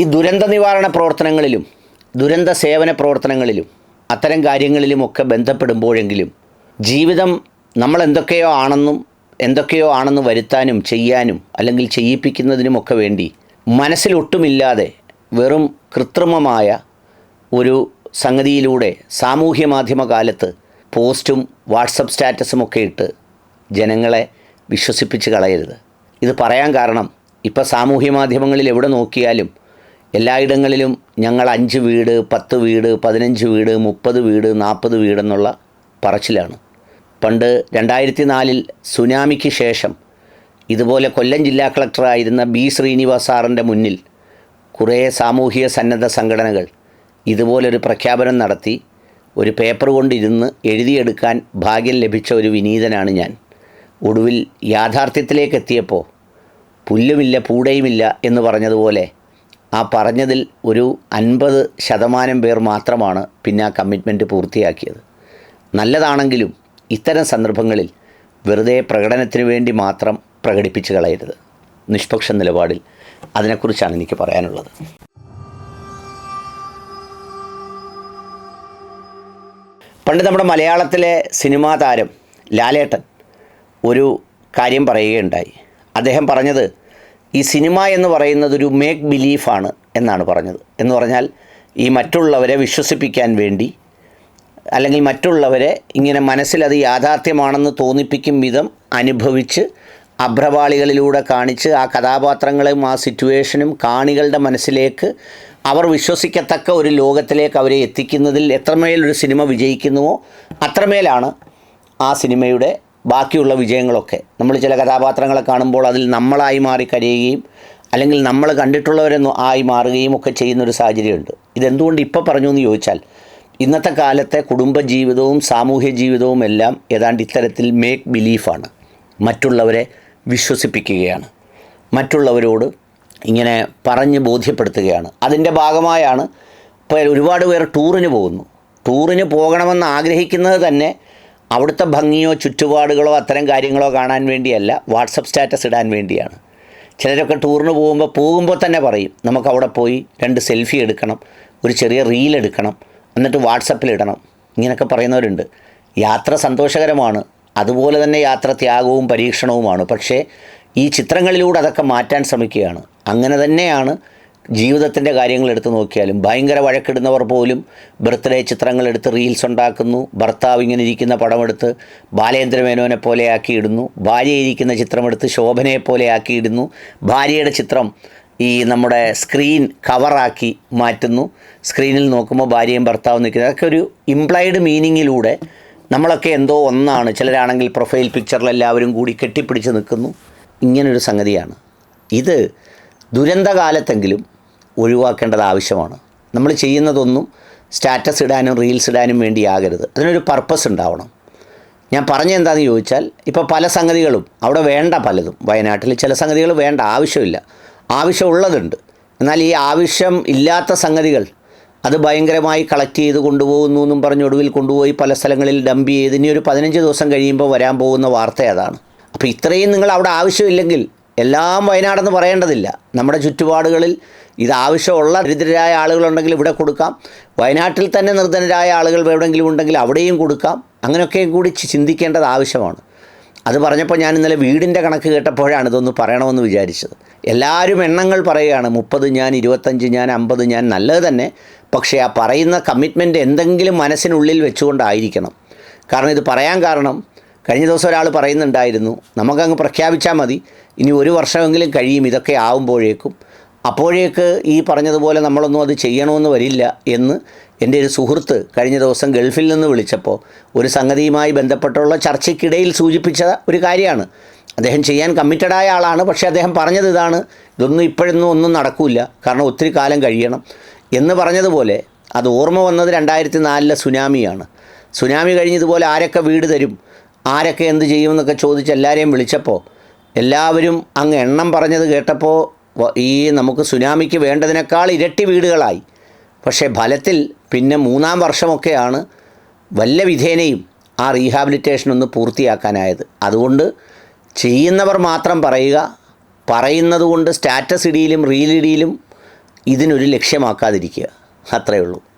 ഈ ദുരന്ത നിവാരണ പ്രവർത്തനങ്ങളിലും ദുരന്ത സേവന പ്രവർത്തനങ്ങളിലും അത്തരം കാര്യങ്ങളിലുമൊക്കെ ബന്ധപ്പെടുമ്പോഴെങ്കിലും ജീവിതം നമ്മൾ എന്തൊക്കെയോ ആണെന്നും എന്തൊക്കെയോ ആണെന്ന് വരുത്താനും ചെയ്യാനും അല്ലെങ്കിൽ ചെയ്യിപ്പിക്കുന്നതിനുമൊക്കെ വേണ്ടി മനസ്സിലൊട്ടുമില്ലാതെ വെറും കൃത്രിമമായ ഒരു സംഗതിയിലൂടെ സാമൂഹ്യ മാധ്യമ കാലത്ത് പോസ്റ്റും വാട്സപ്പ് സ്റ്റാറ്റസും ഒക്കെ ഇട്ട് ജനങ്ങളെ വിശ്വസിപ്പിച്ച് കളയരുത്. ഇത് പറയാൻ കാരണം ഇപ്പോൾ സാമൂഹ്യ മാധ്യമങ്ങളിൽ എവിടെ നോക്കിയാലും എല്ലായിടങ്ങളിലും ഞങ്ങൾ അഞ്ച് വീട് പത്ത് വീട് പതിനഞ്ച് വീട് മുപ്പത് വീട് നാൽപ്പത് വീടെന്നുള്ള പറച്ചിലാണ്. പണ്ട് രണ്ടായിരത്തി നാലിൽ സുനാമിക്ക് ശേഷം ഇതുപോലെ കൊല്ലം ജില്ലാ കളക്ടറായിരുന്ന ബി ശ്രീനിവാസ് സാറിന്റെ മുന്നിൽ കുറേ സാമൂഹിക സന്നദ്ധ സംഘടനകൾ ഇതുപോലൊരു പ്രഖ്യാപനം നടത്തി ഒരു പേപ്പർ കൊണ്ടിരുന്ന് എഴുതിയെടുക്കാൻ ഭാഗ്യം ലഭിച്ച ഒരു വിനീതനാണ് ഞാൻ. ഒടുവിൽ യാഥാർത്ഥ്യത്തിലേക്ക് എത്തിയപ്പോൾ പുല്ലുമില്ല പൂടയുമില്ല എന്ന് പറഞ്ഞതുപോലെ ആ പറഞ്ഞതിൽ ഒരു അൻപത് ശതമാനം പേർ മാത്രമാണ് പിന്നെ ആ കമ്മിറ്റ്മെന്റ് പൂർത്തിയാക്കിയത്. നല്ലതാണെങ്കിലും ഇത്തരം സന്ദർഭങ്ങളിൽ വെറുതെ പ്രകടനത്തിന് വേണ്ടി മാത്രം പ്രകടിപ്പിച്ച് കളയരുത്. നിഷ്പക്ഷ നിലപാടിൽ അതിനെക്കുറിച്ചാണ് എനിക്ക് പറയാനുള്ളത്. പണ്ട് നമ്മുടെ മലയാളത്തിലെ സിനിമാ താരം ലാലേട്ടൻ ഒരു കാര്യം പറയുകയുണ്ടായി. അദ്ദേഹം പറഞ്ഞത് ഈ സിനിമ എന്ന് പറയുന്നത് ഒരു മേക്ക് ബിലീഫാണ് എന്നാണ് പറഞ്ഞത്. എന്ന് പറഞ്ഞാൽ ഈ മറ്റുള്ളവരെ വിശ്വസിപ്പിക്കാൻ വേണ്ടി അല്ലെങ്കിൽ മറ്റുള്ളവരെ ഇങ്ങനെ മനസ്സിലത് യാഥാർത്ഥ്യമാണെന്ന് തോന്നിപ്പിക്കും വിധം അനുഭവിച്ച് അഭ്രപാളികളിലൂടെ കാണിച്ച് ആ കഥാപാത്രങ്ങളും ആ സിറ്റുവേഷനും കാണികളുടെ മനസ്സിലേക്ക് അവർ വിശ്വസിക്കത്തക്ക ഒരു ലോകത്തിലേക്ക് അവരെ എത്തിക്കുന്നതിൽ എത്രമേൽ ഒരു സിനിമ വിജയിക്കുന്നുവോ അത്രമേലാണ് ആ സിനിമയുടെ ബാക്കിയുള്ള വിജയങ്ങളൊക്കെ. നമ്മൾ ചില കഥാപാത്രങ്ങളെ കാണുമ്പോൾ അതിൽ നമ്മളായി മാറി കരയുകയും അല്ലെങ്കിൽ നമ്മൾ കണ്ടിട്ടുള്ളവരെ ആയി മാറുകയും ഒക്കെ ചെയ്യുന്നൊരു സാഹചര്യമുണ്ട്. ഇതെന്തുകൊണ്ട് ഇപ്പോൾ പറഞ്ഞു എന്ന് ചോദിച്ചാൽ ഇന്നത്തെ കാലത്തെ കുടുംബജീവിതവും സാമൂഹ്യ ജീവിതവും എല്ലാം ഏതാണ്ട് ഇത്തരത്തിൽ മേക്ക് ബിലീഫാണ് മറ്റുള്ളവരെ വിശ്വസിപ്പിക്കുകയാണ്. മറ്റുള്ളവരോട് ഇങ്ങനെ പറഞ്ഞ് ബോധ്യപ്പെടുത്തുകയാണ്. അതിന്റെ ഭാഗമായാണ് ഇപ്പോൾ ഒരുപാട് പേർ ടൂറിന് പോകുന്നു. ടൂറിന് പോകണമെന്ന് ആഗ്രഹിക്കുന്നത് തന്നെ അവിടുത്തെ ഭംഗിയോ ചുറ്റുപാടുകളോ അത്തരം കാര്യങ്ങളോ കാണാൻ വേണ്ടിയല്ല വാട്സപ്പ് സ്റ്റാറ്റസ് ഇടാൻ വേണ്ടിയാണ്. ചിലരൊക്കെ ടൂറിന് പോകുമ്പോൾ പോകുമ്പോൾ തന്നെ പറയും നമുക്ക് അവിടെ പോയി രണ്ട് സെൽഫി എടുക്കണം ഒരു ചെറിയ റീൽ എടുക്കണം എന്നിട്ട് വാട്സപ്പിൽ ഇടണം. ഇങ്ങനെയൊക്കെ പറയുന്നവരുണ്ട്. യാത്ര സന്തോഷകരമാണ്. അതുപോലെ തന്നെ യാത്ര ത്യാഗവും പരീക്ഷണവുമാണ്. പക്ഷേ ഈ ചിത്രങ്ങളിലൂടെ അതൊക്കെ മാറ്റാൻ ശ്രമിക്കുകയാണ്. അങ്ങനെ തന്നെയാണ് ജീവിതത്തിന്റെ കാര്യങ്ങൾ എടുത്ത് നോക്കിയാലും ഭയങ്കര വഴക്കിടുന്നവർ പോലും ബർത്ത്ഡേ ചിത്രങ്ങൾ എടുത്ത് റീൽസ് ഉണ്ടാക്കുന്നു ഭർത്താവ് ഇങ്ങനെ ഇരിക്കുന്ന പടമെടുത്ത് ബാലേന്ദ്ര മേനോനെ പോലെ ആക്കിയിടുന്നു ഭാര്യ ഇരിക്കുന്ന ചിത്രമെടുത്ത് ശോഭനയെ പോലെ ആക്കിയിടുന്നു ഭാര്യയുടെ ചിത്രം ഈ നമ്മുടെ സ്ക്രീൻ കവറാക്കി മാറ്റുന്നു. സ്ക്രീനിൽ നോക്കുമ്പോൾ ഭാര്യയും ഭർത്താവും നിൽക്കുന്നത് അതൊക്കെ ഒരു ഇംപ്ലൈഡ് മീനിങ്ങിലൂടെ നമ്മളൊക്കെ എന്തോ ഒന്നാണ്. ചിലരാണെങ്കിൽ പ്രൊഫൈൽ പിക്ചറിൽ എല്ലാവരും കൂടി കെട്ടിപ്പിടിച്ച് നിൽക്കുന്നു. ഇങ്ങനൊരു സംഗതിയാണ്. ഇത് ദുരന്തകാലത്തെങ്കിലും ഒഴിവാക്കേണ്ടത് ആവശ്യമാണ്. നമ്മൾ ചെയ്യുന്നതൊന്നും സ്റ്റാറ്റസ് ഇടാനും റീൽസ് ഇടാനും വേണ്ടിയാകരുത്. അതിനൊരു പർപ്പസ് ഉണ്ടാവണം. ഞാൻ പറഞ്ഞ എന്താണെന്ന് ചോദിച്ചാൽ ഇപ്പോൾ പല സംഗതികളും അവിടെ വേണ്ട പലതും. വയനാട്ടിൽ ചില സംഗതികൾ വേണ്ട ആവശ്യമില്ല. ആവശ്യമുള്ളതുണ്ട് എന്നാൽ ഈ ആവശ്യം ഇല്ലാത്ത സംഗതികൾ അത് ഭയങ്കരമായി കളക്ട് ചെയ്ത് കൊണ്ടുപോകുന്നു എന്നും പറഞ്ഞ് ഒടുവിൽ കൊണ്ടുപോയി പല സ്ഥലങ്ങളിൽ ഡംപ് ചെയ്ത് ഇനി ഒരു പതിനഞ്ച് ദിവസം കഴിയുമ്പോൾ വരാൻ പോകുന്ന വാർത്ത അതാണ്. അപ്പോൾ ഇത്രയും നിങ്ങൾ അവിടെ ആവശ്യമില്ലെങ്കിൽ എല്ലാം വയനാടെന്ന് പറയേണ്ടതില്ല. നമ്മുടെ ചുറ്റുപാടുകളിൽ ഇത് ആവശ്യമുള്ള ദരിദ്രരായ ആളുകളുണ്ടെങ്കിൽ ഇവിടെ കൊടുക്കാം. വയനാട്ടിൽ തന്നെ നിർധനരായ ആളുകൾ എവിടെയെങ്കിലും ഉണ്ടെങ്കിൽ അവിടെയും കൊടുക്കാം. അങ്ങനെയൊക്കെയും കൂടി ചിന്തിക്കേണ്ടത് ആവശ്യമാണ്. അത് പറഞ്ഞപ്പോൾ ഞാൻ ഇന്നലെ വീടിന്റെ കണക്ക് കേട്ടപ്പോഴാണ് ഇതൊന്ന് പറയണമെന്ന് വിചാരിച്ചത്. എല്ലാവരും എണ്ണങ്ങൾ പറയുകയാണ്. മുപ്പത് ഞാൻ ഇരുപത്തഞ്ച് ഞാൻ അമ്പത് ഞാൻ നല്ലത് തന്നെ. പക്ഷേ ആ പറയുന്ന കമ്മിറ്റ്മെന്റ് എന്തെങ്കിലും മനസ്സിനുള്ളിൽ വെച്ചുകൊണ്ടായിരിക്കണം. കാരണം ഇത് പറയാൻ കാരണം കഴിഞ്ഞ ദിവസം ഒരാൾ പറയുന്നുണ്ടായിരുന്നു നമുക്കങ്ങ് പ്രഖ്യാപിച്ചാൽ മതി. ഇനി ഒരു വർഷമെങ്കിലും കഴിയും ഇതൊക്കെ ആവുമ്പോഴേക്കും. അപ്പോഴേക്ക് ഈ പറഞ്ഞതുപോലെ നമ്മളൊന്നും അത് ചെയ്യണമെന്ന് വരില്ല എന്ന് എന്റെ ഒരു സുഹൃത്ത് കഴിഞ്ഞ ദിവസം ഗൾഫിൽ നിന്ന് വിളിച്ചപ്പോൾ ഒരു സംഗതിയുമായി ബന്ധപ്പെട്ടുള്ള ചർച്ചയ്ക്കിടയിൽ സൂചിപ്പിച്ച ഒരു കാര്യമാണ്. അദ്ദേഹം ചെയ്യാൻ കമ്മിറ്റഡായ ആളാണ് പക്ഷേ അദ്ദേഹം പറഞ്ഞത് ഇതാണ് ഇതൊന്നും ഇപ്പോഴൊന്നും ഒന്നും നടക്കില്ല കാരണം ഒത്തിരി കാലം കഴിയണം എന്ന് പറഞ്ഞതുപോലെ അത് ഓർമ്മ വന്നത് രണ്ടായിരത്തി നാലിലെ സുനാമിയാണ്. സുനാമി കഴിഞ്ഞതുപോലെ ആരൊക്കെ വീട് തരും ആരൊക്കെ എന്ത് ചെയ്യുമെന്നൊക്കെ ചോദിച്ച് എല്ലാവരെയും വിളിച്ചപ്പോൾ എല്ലാവരും അങ്ങ് എണ്ണം പറഞ്ഞത് കേട്ടപ്പോൾ ഈ നമുക്ക് സുനാമിക്ക് വേണ്ടതിനേക്കാൾ ഇരട്ടി വീടുകളായി. പക്ഷേ ഫലത്തിൽ പിന്നെ മൂന്നാം വർഷമൊക്കെയാണ് വല്ല വിധേനയും ആ റീഹാബിലിറ്റേഷൻ ഒന്ന് പൂർത്തിയാക്കാനായത്. അതുകൊണ്ട് ചെയ്യുന്നവർ മാത്രം പറയുക പറയുന്നത് കൊണ്ട് സ്റ്റാറ്റസ് ഇടിയിലും റീലിടിയിലും ഇതിനൊരു ലക്ഷ്യമാക്കാതിരിക്കുക. അത്രയേ ഉള്ളൂ.